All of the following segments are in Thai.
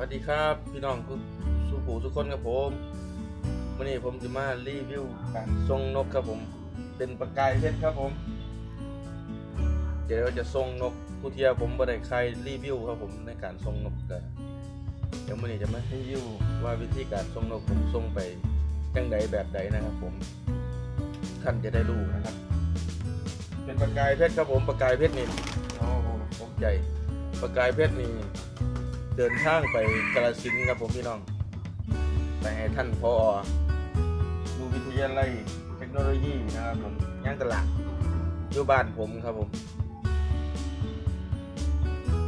วัสดีครับ พี่น้องทุกสุขูทุกคนครับผมวันนี้ผมจะมารีวิวการทรงนกครับผม เป็นประกายเพชรครับผม เดี๋ยวเราจะทรงนกผู้เทียผมบ่ได้ใครรีวิวครับผมในการทรงนกกันเดี๋ยววันนี้จะมารีวิวว่าวิธีการทรงนกผมทรงไปจังใดแบบใดนะครับผมท่านจะได้รู้นะครับ เป็นประกายเพชรครับผมประกายเพชรนี่โอ้โหผมใจประกายเพชรนี่ เดินทางไปกาลสินครับผมพี่น้อง ไปให้ท่านพอดูวิทยาลัยเทคโนโลยีนะครับผมย่างตลาดอยู่บ้านผมครับผม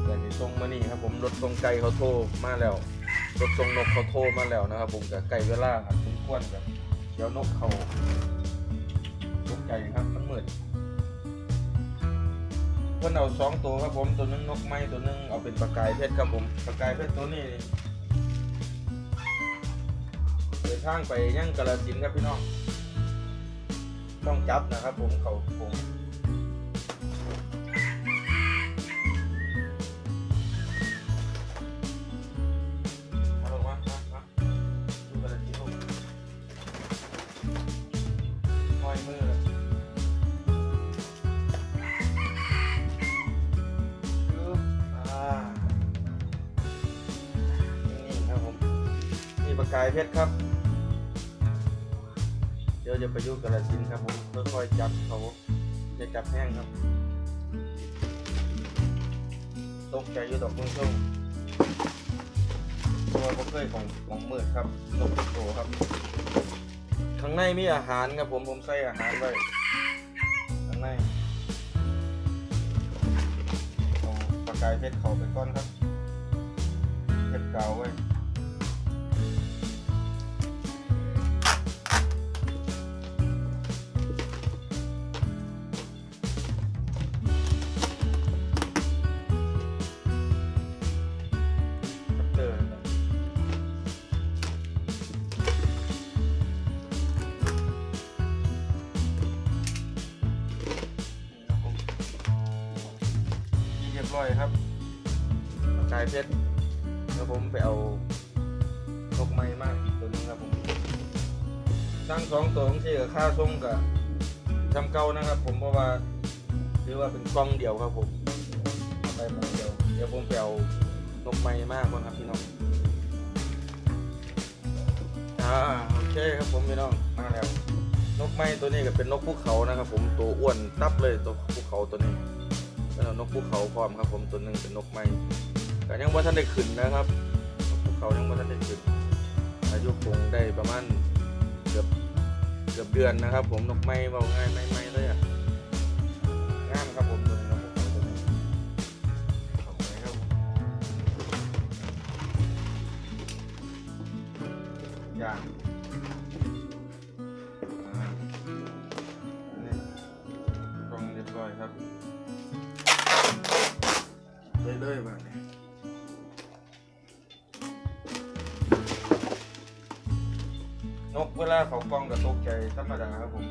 แต่ที่ส่งมานี่ครับผมรถส่งไก่เขาโทรมาแล้วรถส่งนกเขาโทรมาแล้วนะครับผมกับไก่เวลาครับผมควรกับเดี๋ยวนกเขาตกใจครับมันมืด เพิ่นเอาสองตัวครับผมตัวหนึงนกไม้ตัวหนึงเอาเป็นประกายเพชรครับผมประกายเพชรตัวนี้เดินทางไปยังกระสินครับพี่น้องต้องจับนะครับผมเขาผม กายเพชรครับ เดี๋ยวจะไปยุ่งกระสินครับผมค่อยๆจับเขาจะจับแห้งครับตกใจอยู่ดอกมืองช่วงตัวผมเคยของของมืดครับนกทุกตัวครับ ข้างในมีอาหารครับผมผมใส่อาหารไว้ข้างในเอาปากกายเพชรเขาไปก้อนครับเพชรเก่าไว้ ค่อยครับกายเพชรแล้วผมไปเอานกไม้มาอีกตัวนึงครับผมตั้งสองตัวของที่กับค่าส่งกับทำเก่านะครับ ผมเพราะว่าถือว่าเป็นกล้องเดียวครับผมไปมดเดียวเดี๋ยวผมไปเอานกไม้มากก่อนครับพี่น้องอ่าโอเคครับผมพี่น้องมาแล้วนกไม้ตัวนี้ก็เป็นนกภูเขานะครับ ผมตัวอ้วนตับเลยตัวภูเขาตัวนี้ แล้วนกภูเขาพร้อมครับ ผมตัวหนึ่งเป็นนกไม้แต่ยังว่าท่านได้ขึ้นนะครับนกภูเขายังว่าท่านได้ขึ้น อายุคงได้ประมาณเกือบเกือบเดือนนะครับ ผมนกไม้เบาง่ายไม่ไม่เลยอะงามครับผมตัวนี้นกภูเขาตัวนี้ขอบคุณครับผมอย่างอ่าอันนี้กล่องเรียบร้อยครับ เลยเลยๆมาเนี่ยนกเวลาเขากล้องกับตกใจธรรมดาครับผม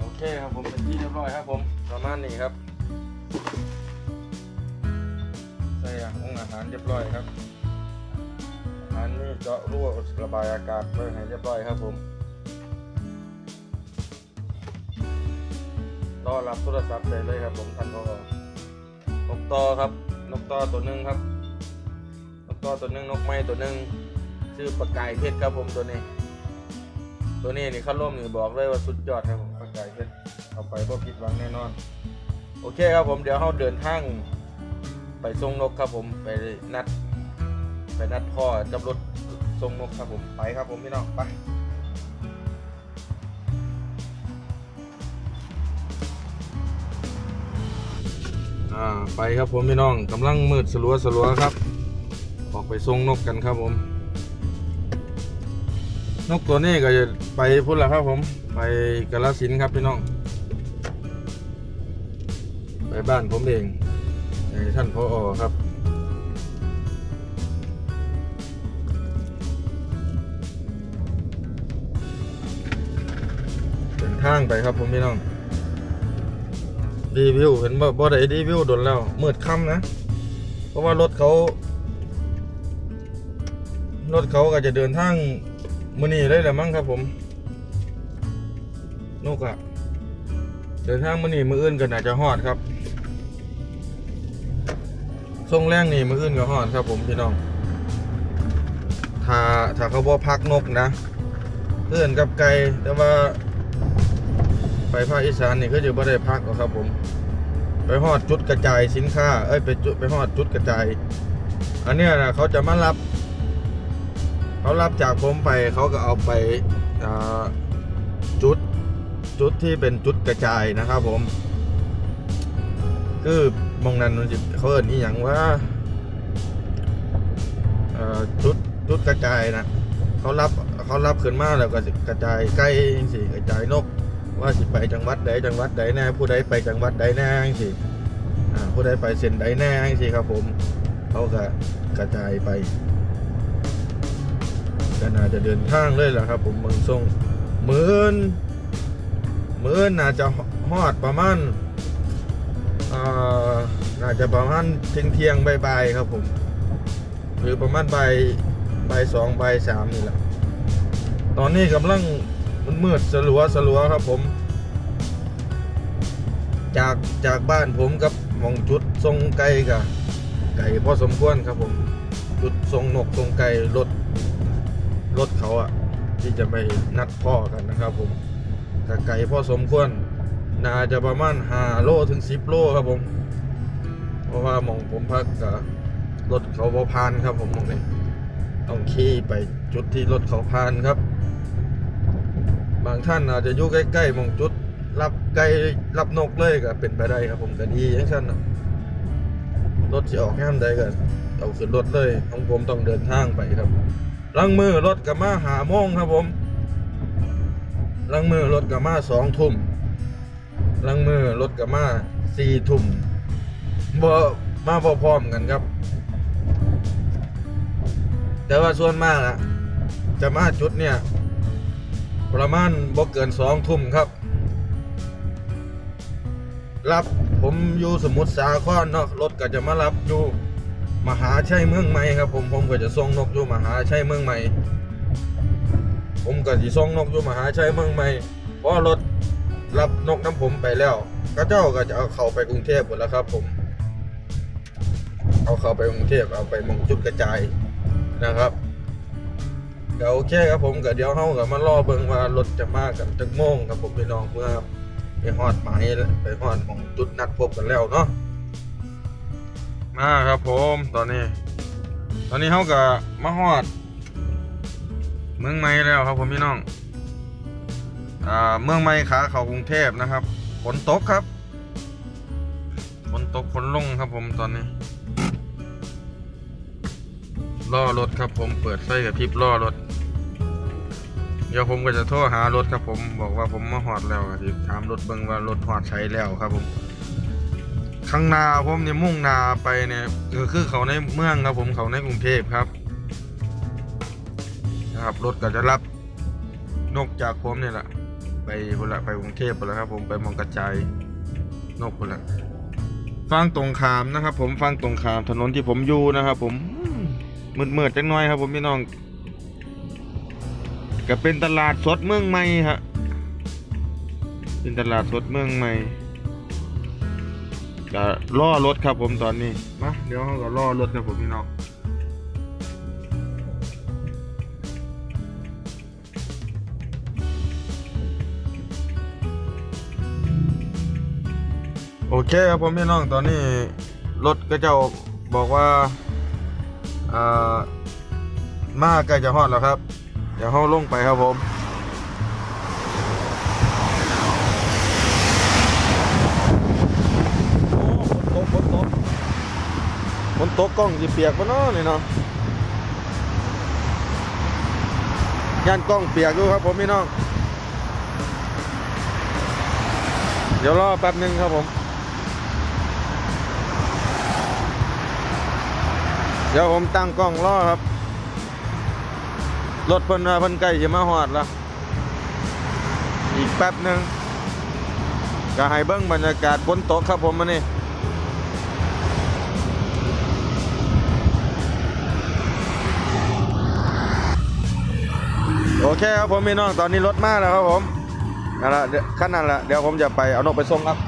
โอเคครับผมเป็นที่เรียบร้อยครับผมประมาณนี้ครับารอาหารเรียบร้อยครับอาหารนี่เจาะรั่วระบายอากาศไว้ให้เรียบร้อยครับผมรอรับโทรศัพท์ได้เลยครับ ผมท่านพอนกต่อครับ นกต่อตัวหนึ่งครับนกต่อตัวหนึ่งนกไม้ตัวหนึ่งชื่อประกายเพชรครับผมตัวนี้ ตัวนี้นี่เข้าร่วมนี่บอกเลยว่าสุดยอดครับผมประกายเพชรเอาไปบ่ผิดหวังแน่นอน โอเคครับผมเดี๋ยวเราเดินทาง ไปส่งนกครับผมไปนัด ไปนัดพ่อจับรถส่งนกครับผมไปครับผมพี่น้องไปอ่าไปครับผมพี่น้องกำลังมืดสลัวสลัวครับ ออกไปส่งนกกันครับผม นกตัวนี้ก็จะไปพุ่นแล้วครับผม ไปกาลสินครับพี่น้อง ไปบ้านผมเอง ท่านพออครับเดินทางไปครับผมพี่น้องรีวิวเห็นบ่บ่ได้รีวิวโดนแล้วมืดค่ำนะ เพราะว่ารถเขา รถเขาก็จะเดินทางมื้อนีได้แล้วมั้งครับผมนกอะเดินทางมือนีมื้ออื่นกันอาจจะหอดครับ ส่งแรงนี่มื้ออื่นก็ฮอดครับผมพี่น้อง ถ้าถ้าเขาบ่พักนกนะเพื่อนกับไก่แต่ว่า ไปภาคอีสานนี่ก็จะบ่ได้พักหรอกครับผม ไปฮอดจุดกระจายสินค้า เอ้ยไปจุดไปฮอดจุดกระจาย อันเนี้ยนะเขาจะมารับ เขารับจากผมไปเขาก็เอาไปอ่าจุดจุดที่เป็นจุดกระจายนะครับผม คือ มองนั้นมันสิเขาเอิ้นอีหยังว่าเอ่อจุดจุดกระจายนะเขารับเขารับขึ้นมาแล้วก็กระจายใกล้สิกระจายนก ว่าสิไปจังหวัดใดจังหวัดใดแน่ผู้ใดไปจังหวัดใดแน่สิผู้ใดไปเส้นใดแน่สิครับผมเขาก็กระจายไปก็น่าจะเดินทางเลยแหละครับ ผมเมืองทรงหมื่นเหมื่นน่าจะฮอดประมาณ อาน่าจะประมาณเที่ยงเที่ยงบ่ายๆครับผม หรือประมาณบ่ายบ่ายสองบ่ายสามนี่แหละ ตอนนี้กำลังมันมืดสลัวสลัวครับผม จากจากบ้านผมกับมองจุดทรงไก่กับไก่พอสมควรครับผม จุดทรงนกทรงไก่รถรถเขาอะที่จะไปนัดพ่อกันนะครับผมกับไก่พอสมควร น่าจะประมาณ5โลถึง10โลครับผม เพราะว่ามองผมพักกับรถเขาพานครับผมหมองนี้ต้องขี่ไปจุดที่รถเขาพานครับ บางท่านอาจจะอยู่ใกล้ๆมองจุด รับไก่รับนกเลยก็เป็นไปได้ครับผมก็ดีอย่างเช่นนะรถที่ออกแง่มใดก็เอาขึ้นรถเลยของผมต้องเดินทางไปครับลังมือรถกับมาหาโมงครับผมลังมือรถกับมาสองทุ่ม ลังมือรถกับมาสี่ทุ่มบ่มาพอพร้อมกันครับ แต่ว่าส่วนมากอะจะมาจุดเนี่ย ประมาณบ่เกินสองทุ่มครับ รับผมอยู่สมุทรสาครเนาะรถก็จะมารับอยู่มหาชัยเมืองใหม่ครับผมผมก็จะส่งนกอยู่มหาชัยเมืองใหม่ ผมก็สิส่งนกอยู่มหาชัยเมืองใหม่เพราะรถ รับนกน้ำผมไปแล้วก็เจ้าก็จะเอาเขาไปกรุงเทพหมดแล้วครับ ผม เอาเขาไปกรุงเทพเอาไปมงจุดกระจายนะครับก็โอเคครับผมก็เดี๋ยวเฮาก็มารอเบิ่งว่ารถจะมากันจักโมงครับผมพี่น้องเมื่อไปฮอดหมายไปฮอดมองจุดนัดพบกันแล้วเนาะมาครับผมตอนนี้ ตอนนี้เฮาก็มาฮอด เมืองใหม่แล้วครับผมพี่น้อง เมืองใหม่ขาเขากรุงเทพนะครับฝนตกครับฝนตกฝนลงครับผมตอนนี้ล่อรถครับผมเปิดไฟกับพริบล่อรถ เดี๋ยวผมก็จะโทรหารถครับผมบอกว่าผมมาหอดแล้วก็สิถามรถเบิ่งว่ารถหอดใช้แล้วครับผมข้างนาผมเนี่ยมุ่งนาไปเนี่ยก็คือเขาในเมืองครับผมเขาในกรุงเทพครับนะครับรถก็จะรับนกจากผมเนี่ยแหละ ไปพุ่นละไปกรุงเทพพุ่นละครับผมไปมองกระจายนกพุ่นละฟังตรงขามนะครับ ผมฟังตรงขามถนนที่ผมอยู่นะครับ ผมมืดมืดๆจังน้อยครับ ผมพี่น้องก็เป็นตลาดสดเมืองใหม่ฮะเป็นตลาดสดเมืองใหม่ก็ล่อรถครับผมตอนนี้มาเดี๋ยวเราก็ล่อรถครับผมพี่น้อง เคครับผมพี่น้องตอนนี้รถก็จ้าบอกว่าอ่ามาใกล้จะฮอดแล้วครับ เดี๋ยวเขาลงไปครับผมฝนตกฝนตกฝนตกล้องจะเปียกปะเนาะนี่เนาะย่านกล้องเปียกดูครับผมพี่น้อง เดี๋ยวรอแป๊บหนึงครับผม เดี๋ยวผมตั้งกล้องรอครับ รถเพิ่นว่าเพิ่นใกล้จะมาฮอดล้วอีกแป๊บหนึ่งก็ให้เบิ้งบรรยากาศบนโต๊ะครับผมมานี่โอเคครับผมพี่น้องตอนนี้รถมากแล้วครับผมนั่นแหละขั้นนั้นแหละเดี๋ยวผมจะไปเอานกไปส่งครับ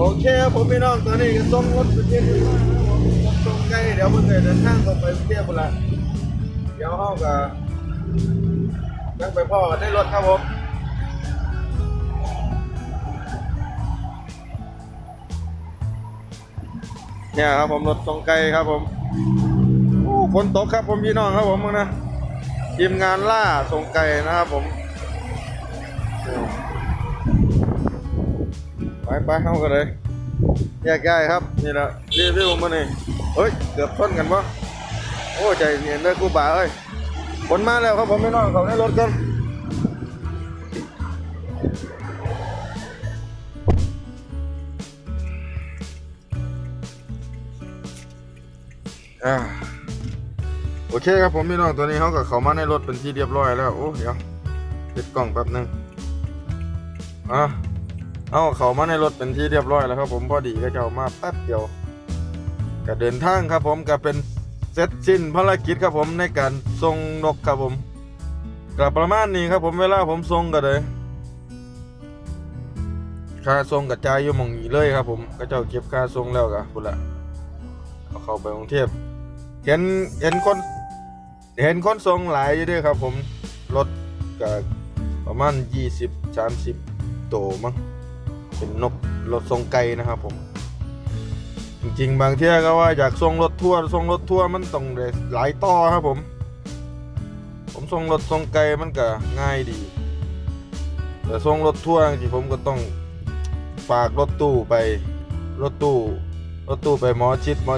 โอเคครับผมพี่น้องตอนนี้ก็ส่งรถไปเที่ยวแล้วนะครับผมส่งใกล้เดี๋ยวมันจะเดินทางต่อไปเที่ยวหมดละเดี๋ยวห้องกับยังไปพ่อได้รถครับผมเนี่ยครับผมรถส่งไกลครับผมโอ้ฝนตกครับผมพี่น้องครับผมนะทีมงานล่าส่งไก่นะครับผม ไปไปเข้ากันเลยแยกย้ายครับ นี่แหละรีวิวมานี่เฮ้ย เกือบชนกันปะโอ้ใจเย็นเลยกูป่าเอ้ยฝนมาแล้วครับผมไม่นองเขาในรถกันอ่าโอเคครับผมพี่น้องตัวนี้เขากับเขามาในรถเป็นที่เรียบร้อยแล้ว โอ้เดี๋ยวติดกล่องแป๊บหนึงอะ เอาเขามาในรถเป็นที่เรียบร้อยแล้วครับ ผมพอดีก็จะเอามาแป๊บเดียวก็เดินทางครับ ผมก็เป็นเสร็จสิ้นภารกิจครับผมในการส่งนกครับผมก็ประมาณนี้ครับผมเวลาผมส่งก็เลยค่าส่งกระจายอยู่มองนี้เลยครับ ผมก็เจ้าเก็บค่าส่งแล้วก็พุ่นละเอาเข้าไปกรุงเทพเห็นเห็นคนเห็นคนส่งหลายอยู่ด้วยครับ ผมรถก็ประมาณ 20-30 โตมั้ง เป็นนกรถทรงไกลนะครับผมจริงๆ บางเที่ยก็ว่าอยากส่งรถทั่วทรงรถทั่วมันต้องหลายต่อครับผม ผมส่งรถทรงไกลมันก็ง่ายดี แต่ส่งรถทั่วจริงผมก็ต้องฝากรถตู้ไปรถตู้รถตู้ไปหมอชิดหมอ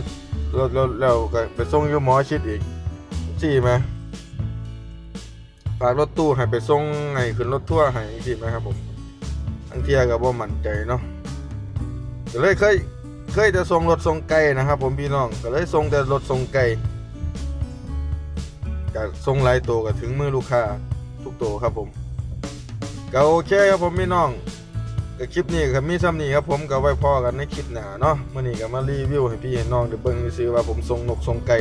รถรถแล้วก็ไปส่งอยู่หมอชิดอีกสี่ไหมฝากรถตู้ให้ไปส่งให้ขึ้นรถทั่วให้สิไหมครับผม ทั้งเทียก็บ่มั่นใจเนาะก็เลยเคยเคยจะส่งรถส่งไก่นะครับ ผมพี่น้องก็เลยส่งแต่รถส่งไก่ก็ส่งหลายตัวก็ถึงมือลูกค้าทุกตัวครับผมก็โอเคครับผมพี่น้องก็คลิปนี้ก็มีซ้ำนี้ครับผมก็ไว้พ่อกันในคลิปหน้าเนาะมื้อนี้ก็มารีวิวให้พี่ให้น้องได้เบิ่งซื้อว่าผมส่งนกส่งไก่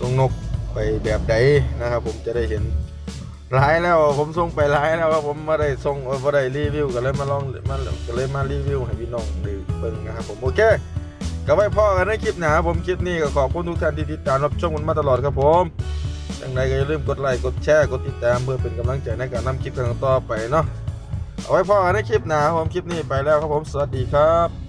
ส่งนกไปแบบใดนะครับผมจะได้เห็น หลายแล้วผมส่งไปหลายแล้วครับผมมาได้ส่งเออมาได้รีวิวก็เลยมาลองมาก็เลยมารีวิวให้พี่น้องด้เบิ่งนะครับผมโอเคก็ไว้พ่อกันในคลิปหนาผมคลิปนี้ก็ขอบคุณทุกท่านที่ติดตามรับชมกันมาตลอดครับผมอย่างไรก็อย่าลืมกดไลค์กดแชร์กดติดตามเพื่อเป็นกำลังใจในการนำคลิปต่างต่อไปเนาะเอาไว้พ่อกันในคลิปหนาผมคลิปนี้ไปแล้วครับผมสวัสดีครับ